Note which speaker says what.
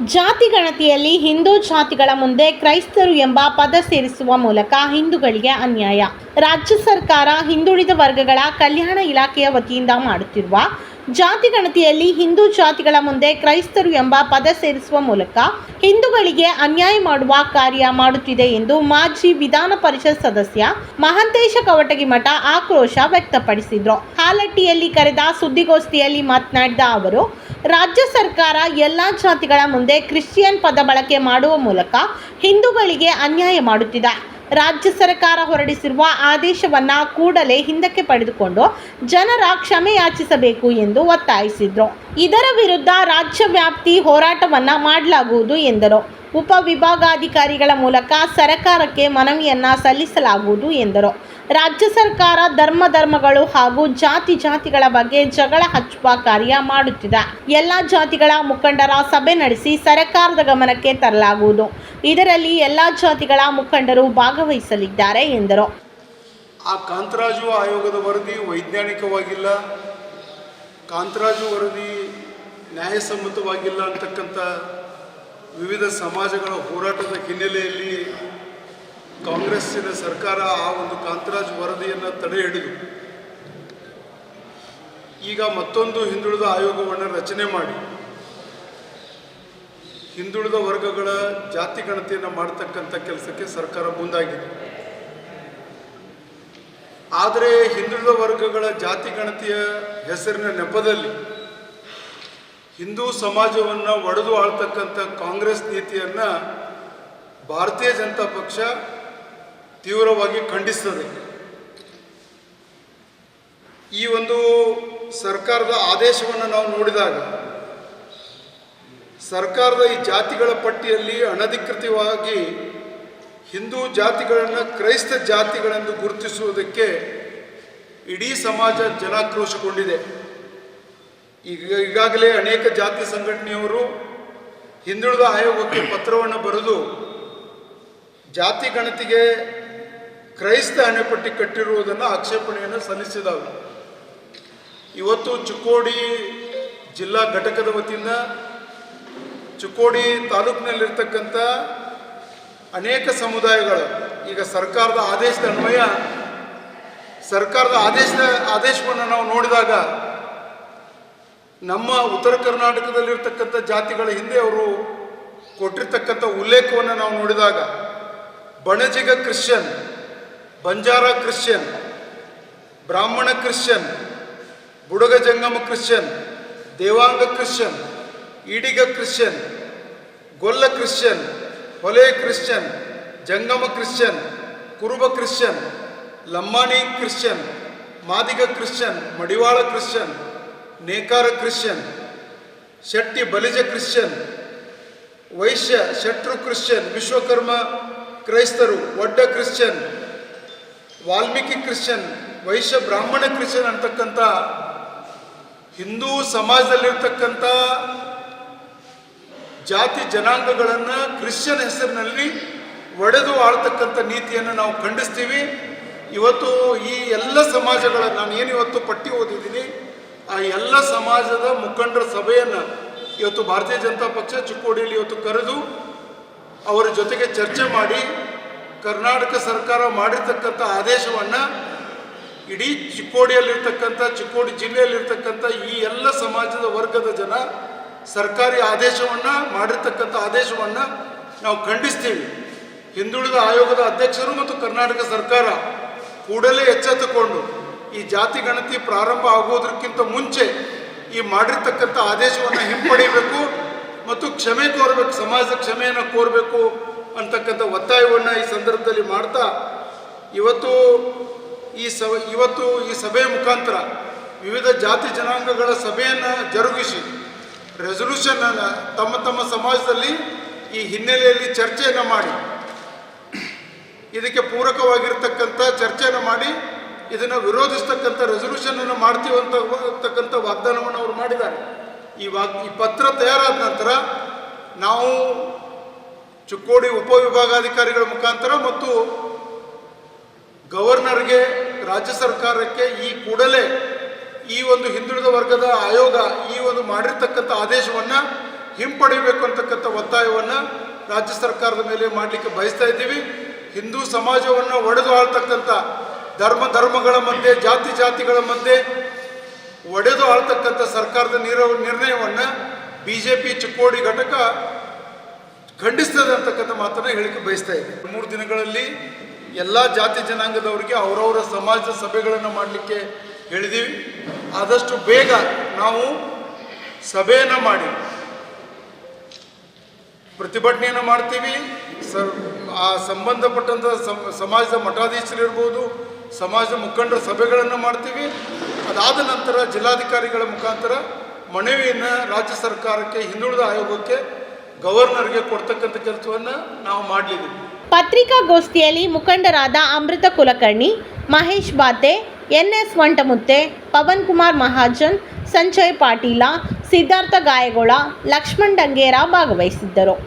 Speaker 1: ಜಾತಿ ಗಣತಿಯಲ್ಲಿ ಹಿಂದೂ ಜಾತಿಗಳ ಮುಂದೆ ಕ್ರೈಸ್ತರು ಎಂಬ ಪದ ಸೇರಿಸುವ ಮೂಲಕ ಹಿಂದೂಗಳಿಗೆ ಅನ್ಯಾಯ. ರಾಜ್ಯ ಸರ್ಕಾರ ಹಿಂದುಳಿದ ವರ್ಗಗಳ ಕಲ್ಯಾಣ ಇಲಾಖೆಯ ವತಿಯಿಂದ ಮಾಡುತ್ತಿರುವ ಜಾತಿ ಗಣತಿಯಲ್ಲಿ ಹಿಂದೂ ಜಾತಿಗಳ ಮುಂದೆ ಕ್ರೈಸ್ತರು ಎಂಬ ಪದ ಸೇರಿಸುವ ಮೂಲಕ ಹಿಂದೂಗಳಿಗೆ ಅನ್ಯಾಯ ಮಾಡುವ ಕಾರ್ಯ ಮಾಡುತ್ತಿದೆ ಎಂದು ಮಾಜಿ ವಿಧಾನ ಪರಿಷತ್ ಸದಸ್ಯ ಮಹಂತೇಶ ಕವಟಗಿಮಠ ಆಕ್ರೋಶ ವ್ಯಕ್ತಪಡಿಸಿದ್ರು. ಹಾಲಟ್ಟಿಯಲ್ಲಿ ಕರೆದ ಸುದ್ದಿಗೋಷ್ಠಿಯಲ್ಲಿ ಮಾತನಾಡಿದ ಅವರು ರಾಜ್ಯ ಸರ್ಕಾರ ಎಲ್ಲ ಜಾತಿಗಳ ಮುಂದೆ ಕ್ರಿಶ್ಚಿಯನ್ ಪದ ಬಳಕೆ ಮಾಡುವ ಮೂಲಕ ಹಿಂದೂಗಳಿಗೆ ಅನ್ಯಾಯ ಮಾಡುತ್ತಿದೆ. ರಾಜ್ಯ ಸರ್ಕಾರ ಹೊರಡಿಸಿರುವ ಆದೇಶವನ್ನ ಕೂಡಲೇ ಹಿಂದಕ್ಕೆ ಪಡೆದುಕೊಂಡು ಜನರ ಕ್ಷಮೆಯಾಚಿಸಬೇಕು ಎಂದು ಒತ್ತಾಯಿಸಿದರು. ಇದರ ವಿರುದ್ಧ ರಾಜ್ಯ ವ್ಯಾಪ್ತಿ ಹೋರಾಟವನ್ನ ಮಾಡಲಾಗುವುದು ಎಂದರು. ಉಪವಿಭಾಗಾಧಿಕಾರಿಗಳ ಮೂಲಕ ಸರ್ಕಾರಕ್ಕೆ ಮನವಿಯನ್ನ ಸಲ್ಲಿಸಲಾಗುವುದು ಎಂದರು. ರಾಜ್ಯ ಸರ್ಕಾರ ಧರ್ಮ ಧರ್ಮಗಳು ಹಾಗೂ ಜಾತಿ ಜಾತಿಗಳ ಬಗ್ಗೆ ಜಗಳ ಹಚ್ಚುವ ಕಾರ್ಯ ಮಾಡುತ್ತಿದೆ. ಎಲ್ಲ ಜಾತಿಗಳ ಮುಖಂಡರ ಸಭೆ ನಡೆಸಿ ಸರ್ಕಾರದ ಗಮನಕ್ಕೆ ತರಲಾಗುವುದು. ಇದರಲ್ಲಿ ಎಲ್ಲ ಜಾತಿಗಳ ಮುಖಂಡರು ಭಾಗವಹಿಸಲಿದ್ದಾರೆ ಎಂದರು.
Speaker 2: ಆ ಕಾಂತರಾಜು ಆಯೋಗದ ವರದಿ ವೈಜ್ಞಾನಿಕವಾಗಿಲ್ಲ. ಕಾಂತರಾಜು ವರದಿ ನ್ಯಾಯಸಮ್ಮತವಾಗಿಲ್ಲ ಅಂತಕ್ಕಂಥ ವಿವಿಧ ಸಮಾಜಗಳ ಹೋರಾಟದ ಹಿನ್ನೆಲೆಯಲ್ಲಿ ಕಾಂಗ್ರೆಸ್ಸಿನ ಸರ್ಕಾರ ಆ ಒಂದು ಕಾಂತರಾಜ್ ವರದಿಯನ್ನು ತಡೆ ಹಿಡಿದು ಈಗ ಮತ್ತೊಂದು ಹಿಂದುಳಿದ ಆಯೋಗವನ್ನು ರಚನೆ ಮಾಡಿ ಹಿಂದುಳಿದ ವರ್ಗಗಳ ಜಾತಿ ಗಣತಿಯನ್ನು ಮಾಡತಕ್ಕಂಥ ಕೆಲಸಕ್ಕೆ ಸರ್ಕಾರ ಮುಂದಾಗಿದೆ. ಆದರೆ ಹಿಂದುಳಿದ ವರ್ಗಗಳ ಜಾತಿ ಗಣತಿಯ ಹೆಸರಿನ ನೆಪದಲ್ಲಿ ಹಿಂದೂ ಸಮಾಜವನ್ನು ಒಡೆದು ಆಳ್ತಕ್ಕಂಥ ಕಾಂಗ್ರೆಸ್ ನೀತಿಯನ್ನು ಭಾರತೀಯ ಜನತಾ ಪಕ್ಷ ತೀವ್ರವಾಗಿ ಖಂಡಿಸ್ತದೆ. ಈ ಒಂದು ಸರ್ಕಾರದ ಆದೇಶವನ್ನು ನಾವು ನೋಡಿದಾಗ ಸರ್ಕಾರದ ಈ ಜಾತಿಗಳ ಪಟ್ಟಿಯಲ್ಲಿ ಅನಧಿಕೃತವಾಗಿ ಹಿಂದೂ ಜಾತಿಗಳನ್ನು ಕ್ರೈಸ್ತ ಜಾತಿಗಳೆಂದು ಗುರುತಿಸುವುದಕ್ಕೆ ಇಡೀ ಸಮಾಜ ಜನಾಕ್ರೋಶಗೊಂಡಿದೆ. ಈಗ ಈಗಾಗಲೇ ಅನೇಕ ಜಾತಿ ಸಂಘಟನೆಯವರು ಹಿಂದುಳಿದ ಆಯೋಗಕ್ಕೆ ಪತ್ರವನ್ನು ಬರೆದು ಜಾತಿ ಗಣತಿಗೆ ಕ್ರೈಸ್ತ ಅಣೆಪಟ್ಟಿ ಕಟ್ಟಿರುವುದನ್ನು ಆಕ್ಷೇಪಣೆಯನ್ನು ಸಲ್ಲಿಸಿದವರು. ಇವತ್ತು ಚಿಕ್ಕೋಡಿ ಜಿಲ್ಲಾ ಘಟಕದ ವತಿಯಿಂದ ಚಿಕ್ಕೋಡಿ ತಾಲೂಕಿನಲ್ಲಿರ್ತಕ್ಕಂಥ ಅನೇಕ ಸಮುದಾಯಗಳು, ಈಗ ಸರ್ಕಾರದ ಆದೇಶದ ಅನ್ವಯ, ಸರ್ಕಾರದ ಆದೇಶದ ಆದೇಶವನ್ನು ನಾವು ನೋಡಿದಾಗ ನಮ್ಮ ಉತ್ತರ ಕರ್ನಾಟಕದಲ್ಲಿರ್ತಕ್ಕಂಥ ಜಾತಿಗಳ ಹಿಂದೆ ಅವರು ಕೊಟ್ಟಿರ್ತಕ್ಕಂಥ ಉಲ್ಲೇಖವನ್ನು ನಾವು ನೋಡಿದಾಗ, Banajiga Christian, Banjara Christian, Brahmin Christian, Budaga Jangama Christian, Devanga Christian, Idiga Christian, Golla Christian, Hole Christian, Jangama Christian, Kuruba Christian Lambani Christian, Madiga Christian, Madivala Christian Nekara Christian, Shetty Balija Christian, Vaishya ಶೆಟ್ರು Christian, Vishwakarma ಕ್ರೈಸ್ತರು Odda Christian, Valmiki Christian, Vaishya Brahmin Christian ಅಂತಕ್ಕಂಥ ಹಿಂದೂ ಸಮಾಜದಲ್ಲಿರ್ತಕ್ಕಂಥ ಜಾತಿ ಜನಾಂಗಗಳನ್ನು Christian ಹೆಸರಿನಲ್ಲಿ ಒಡೆದು ಆಳ್ತಕ್ಕಂಥ ನೀತಿಯನ್ನು ನಾವು ಖಂಡಿಸ್ತೀವಿ. ಇವತ್ತು ಈ ಎಲ್ಲ ಸಮಾಜಗಳ ನಾನು ಏನು ಇವತ್ತು ಪಟ್ಟಿ ಓದಿದ್ದೀನಿ ಆ ಎಲ್ಲ ಸಮಾಜದ ಮುಖಂಡರ ಸಭೆಯನ್ನು ಇವತ್ತು ಭಾರತೀಯ ಜನತಾ ಪಕ್ಷ ಚಿಕ್ಕೋಡಿಯಲ್ಲಿ ಇವತ್ತು ಕರೆದು ಅವರ ಜೊತೆಗೆ ಚರ್ಚೆ ಮಾಡಿ ಕರ್ನಾಟಕ ಸರ್ಕಾರ ಮಾಡಿರ್ತಕ್ಕಂಥ ಆದೇಶವನ್ನು ಇಡೀ ಚಿಕ್ಕೋಡಿಯಲ್ಲಿರ್ತಕ್ಕಂಥ, ಚಿಕ್ಕೋಡಿ ಜಿಲ್ಲೆಯಲ್ಲಿರ್ತಕ್ಕಂಥ ಈ ಎಲ್ಲ ಸಮಾಜದ ವರ್ಗದ ಜನ ಸರ್ಕಾರಿ ಆದೇಶವನ್ನು ಮಾಡಿರ್ತಕ್ಕಂಥ ಆದೇಶವನ್ನು ನಾವು ಖಂಡಿಸ್ತೀವಿ. ಹಿಂದುಳಿದ ಆಯೋಗದ ಅಧ್ಯಕ್ಷರು ಮತ್ತು ಕರ್ನಾಟಕ ಸರ್ಕಾರ ಕೂಡಲೇ ಎಚ್ಚೆತ್ತುಕೊಂಡು ಈ ಜಾತಿ ಗಣತಿ ಪ್ರಾರಂಭ ಆಗೋದಕ್ಕಿಂತ ಮುಂಚೆ ಈ ಮಾಡಿರ್ತಕ್ಕಂಥ ಆದೇಶವನ್ನು ಹಿಂಪಡೆಯಬೇಕು ಮತ್ತು ಕ್ಷಮೆ ಕೋರಬೇಕು ಸಮಾಜದ ಕ್ಷಮೆಯನ್ನು ಕೋರಬೇಕು ಅಂತಕ್ಕಂಥ ಒತ್ತಾಯವನ್ನು ಈ ಸಂದರ್ಭದಲ್ಲಿ ಮಾಡ್ತಾ ಇವತ್ತು ಈ ಸ ಇವತ್ತು ಈ ಸಭೆಯ ಮುಖಾಂತರ ವಿವಿಧ ಜಾತಿ ಜನಾಂಗಗಳ ಸಭೆಯನ್ನು ಜರುಗಿಸಿ ರೆಸೊಲ್ಯೂಷನನ್ನು ತಮ್ಮ ತಮ್ಮ ಸಮಾಜದಲ್ಲಿ ಈ ಹಿನ್ನೆಲೆಯಲ್ಲಿ ಚರ್ಚೆಯನ್ನು ಮಾಡಿ, ಇದಕ್ಕೆ ಪೂರಕವಾಗಿರ್ತಕ್ಕಂಥ ಚರ್ಚೆಯನ್ನು ಮಾಡಿ ಇದನ್ನು ವಿರೋಧಿಸ್ತಕ್ಕಂಥ ರೆಸೊಲ್ಯೂಷನನ್ನು ಮಾಡ್ತೀವಿ ಅಂತ ಅಂತಕ್ಕಂಥ ವಾಗ್ದಾನವನ್ನು ಅವರು ಮಾಡಿದ್ದಾರೆ. ಈ ವಾಗ್ ಈ ಪತ್ರ ತಯಾರಾದ ನಂತರ ನಾವು ಚಿಕ್ಕೋಡಿ ಉಪವಿಭಾಗಾಧಿಕಾರಿಗಳ ಮುಖಾಂತರ ಮತ್ತು ಗವರ್ನರ್ಗೆ, ರಾಜ್ಯ ಸರ್ಕಾರಕ್ಕೆ ಈ ಕೂಡಲೇ ಈ ಒಂದು ಹಿಂದುಳಿದ ವರ್ಗದ ಆಯೋಗ ಈ ಒಂದು ಮಾಡಿರ್ತಕ್ಕಂಥ ಆದೇಶವನ್ನು ಹಿಂಪಡೆಯಬೇಕು ಅಂತಕ್ಕಂಥ ಒತ್ತಾಯವನ್ನು ರಾಜ್ಯ ಸರ್ಕಾರದ ಮೇಲೆ ಮಾಡಲಿಕ್ಕೆ ಬಯಸ್ತಾ ಇದ್ದೀವಿ. ಹಿಂದೂ ಸಮಾಜವನ್ನು ಒಡೆದು ಆಳ್ತಕ್ಕಂಥ ಧರ್ಮ ಧರ್ಮಗಳ ಮಧ್ಯೆ, ಜಾತಿ ಜಾತಿಗಳ ಮಧ್ಯೆ ಒಡೆದು ಆಳ್ತಕ್ಕಂಥ ಸರ್ಕಾರದ ನಿರ ನಿರ್ಣಯವನ್ನು ಬಿ ಜೆ ಪಿ ಚಿಕ್ಕೋಡಿ ಘಟಕ ಖಂಡಿಸ್ತದೆ ಅಂತಕ್ಕಂಥ ಮಾತನ್ನು ಹೇಳಿಕೆ ಬಯಸ್ತಾ ಇದೆ. ಮೂರು ದಿನಗಳಲ್ಲಿ ಎಲ್ಲ ಜಾತಿ ಜನಾಂಗದವರಿಗೆ ಅವರವರ ಸಮಾಜದ ಸಭೆಗಳನ್ನು ಮಾಡಲಿಕ್ಕೆ ಹೇಳಿದ್ದೀವಿ ಆದಷ್ಟು ಬೇಗ ನಾವು ಸಭೆಯನ್ನು ಮಾಡಿ, ಪ್ರತಿಭಟನೆಯನ್ನು ಮಾಡ್ತೀವಿ. ಸರ್, ಆ ಸಂಬಂಧಪಟ್ಟಂಥ ಸಮಾಜದ ಮಠಾಧೀಶರಿರ್ಬೋದು ಸಮಾಜದ ಮುಖಂಡರ ಸಭೆಗಳನ್ನು ಮಾಡ್ತೀವಿ. ಅದಾದ ನಂತರ ಜಿಲ್ಲಾಧಿಕಾರಿಗಳ ಮುಖಾಂತರ ಮನವಿಯನ್ನು ರಾಜ್ಯ ಸರ್ಕಾರಕ್ಕೆ, ಹಿಂದುಳಿದ ಆಯೋಗಕ್ಕೆ, ಗವರ್ನರ್ಗೆ ಕೊಡ್ತಕ್ಕಂಥ ಕೆಲಸವನ್ನು ನಾವು ಮಾಡಲಿದ್ದೀವಿ.
Speaker 1: ಪತ್ರಿಕಾಗೋಷ್ಠಿಯಲ್ಲಿ ಮುಖಂಡರಾದ ಅಮೃತ ಕುಲಕರ್ಣಿ, ಮಹೇಶ್ ಬಾತೆ ಎನ್ಎಸ್ ವಂಟಮುತ್ತೆ ಪವನ್ ಕುಮಾರ್ ಮಹಾಜನ್, ಸಂಜಯ್ ಪಾಟೀಲ, ಸಿದ್ಧಾರ್ಥ ಗಾಯಗೋಳ, ಲಕ್ಷ್ಮಣ್ ಡಂಗೇರ ಭಾಗವಹಿಸಿದ್ದರು.